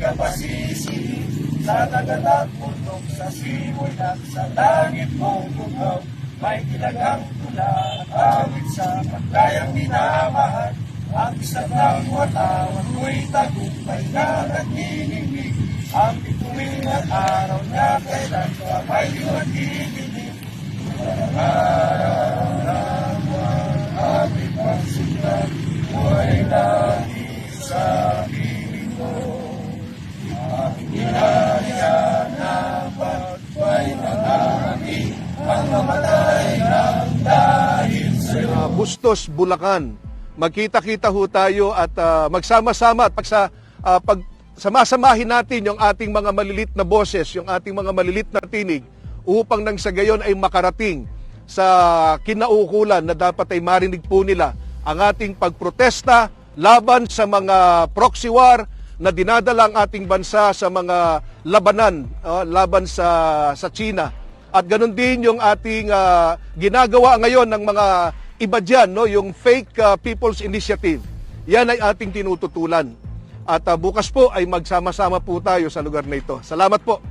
ka pasisi Sa dagat at bundok, sa simoy at sa langit mong bugaw May kilagang pula at awit sa pagkayang minamahal. Ang isang ng watawan mo'y tagumpay na nagniningig Ang bituin at araw na kailan ka may magdidinig Araw Bustos, Bulacan. Magkita-kita ho tayo at ah, magsama-sama at pagsa, ah, pag samasamahin natin yung ating mga malilit na boses, yung ating mga malilit na tinig upang nang sa gayon ay makarating sa kinaukulan na dapat ay marinig po nila ang ating pagprotesta laban sa mga proxy war na dinadala ang ating bansa sa mga labanan ah, laban sa sa China. At ganun din yung ating ah, ginagawa ngayon ng mga iba dyan, no? yung fake ah, people's initiative. Yan ay ating tinututulan. At ah, bukas po ay magsama-sama po tayo sa lugar na ito. Salamat po.